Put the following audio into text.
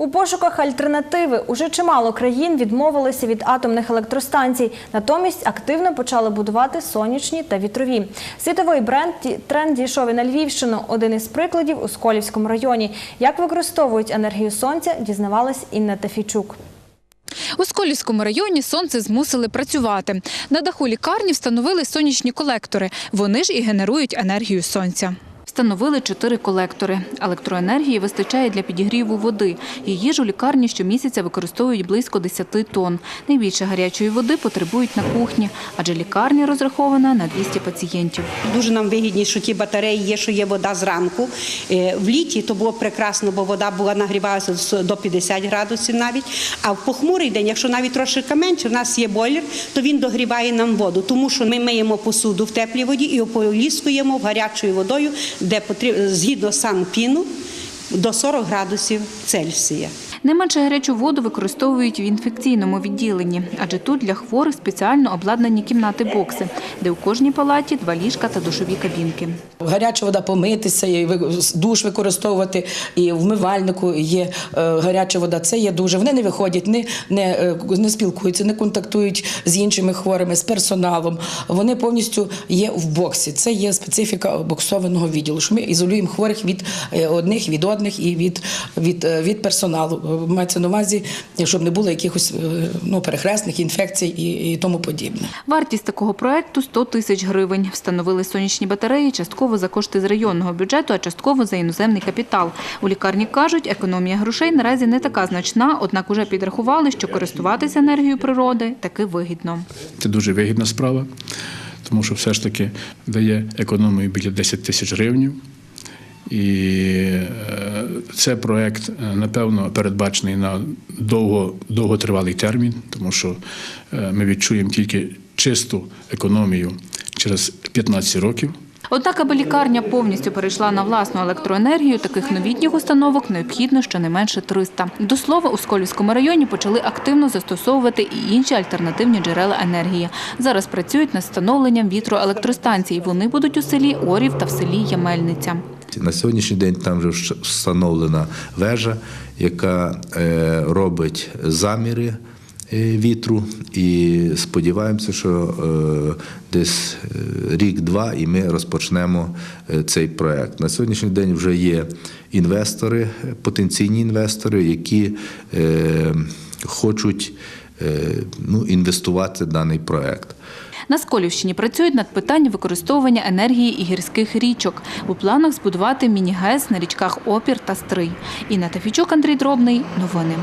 У пошуках альтернативи уже чимало країн відмовилися від атомних електростанцій, натомість активно почали будувати сонячні та вітрові. Світовий бренд тренд дійшов і на Львівщину. Один із прикладів у Сколівському районі. Як використовують енергію сонця, дізнавалась Інна Тафійчук. У Сколівському районі сонце змусили працювати. На даху лікарні встановили сонячні колектори. Вони ж і генерують енергію сонця. Встановили чотири колектори. Електроенергії вистачає для підігріву води. Її ж у лікарні щомісяця використовують близько 10 тонн. Найбільше гарячої води потребують на кухні, адже лікарня розрахована на 200 пацієнтів. Дуже нам вигідні, що ті батареї є, що є вода зранку. Е, В літі то було прекрасно, бо вода була нагрівалася до 50 градусів навіть. А в похмурий день, якщо навіть трошки менше, у нас є бойлер, то він догріває нам воду, тому що ми миємо посуду в теплій воді і ополіскуємо гарячою водою, де потрібно згідно санпіну до 40 градусів Цельсія. Не менше гарячу воду використовують в інфекційному відділенні, адже тут для хворих спеціально обладнані кімнати-бокси, де у кожній палаті два ліжка та душові кабінки. Гаряча вода помитися, і душ використовувати, і в вмивальнику є е, гаряча вода. Це є дуже. Вони не виходять, не, не, е, не спілкуються, не контактують з іншими хворими, з персоналом. Вони повністю є в боксі. Це є специфіка боксованого відділу. Що ми ізолюємо хворих від е, одних від одних і від, від, від персоналу. Е, Мається на увазі, щоб не було якихось е, ну, перехресних інфекцій і, і тому подібне. Вартість такого проекту 100 тисяч гривень. Встановили сонячні батареї частково за кошти з районного бюджету, а частково за іноземний капітал. У лікарні кажуть, економія грошей наразі не така значна, однак уже підрахували, що користуватися енергією природи таки вигідно. Це дуже вигідна справа, тому що все ж таки дає економію біля 10 тисяч гривень. І е, це проект, е, напевно, передбачений на довго, довготривалий термін, тому що е, ми відчуємо тільки чисту економію через 15 років. Однак, аби лікарня повністю перейшла на власну електроенергію, таких новітніх установок необхідно щонайменше 300. До слова, у Сколівському районі почали активно застосовувати і інші альтернативні джерела енергії. Зараз працюють над встановленням вітроелектростанцій. Вони будуть у селі Орів та в селі Ямельниця. На сьогоднішній день там вже встановлена вежа, яка е, робить заміри е, вітру, і сподіваємося, що е, десь рік-два і ми розпочнемо цей проект. На сьогоднішній день вже є інвестори, потенційні інвестори, які хочуть ну, інвестувати в даний проект. На Сколівщині працюють над питанням використовування енергії і гірських річок. У планах збудувати міні-ГЕС на річках Опір та Стрий. Інна Тафічук, Андрій Дробний. Новини.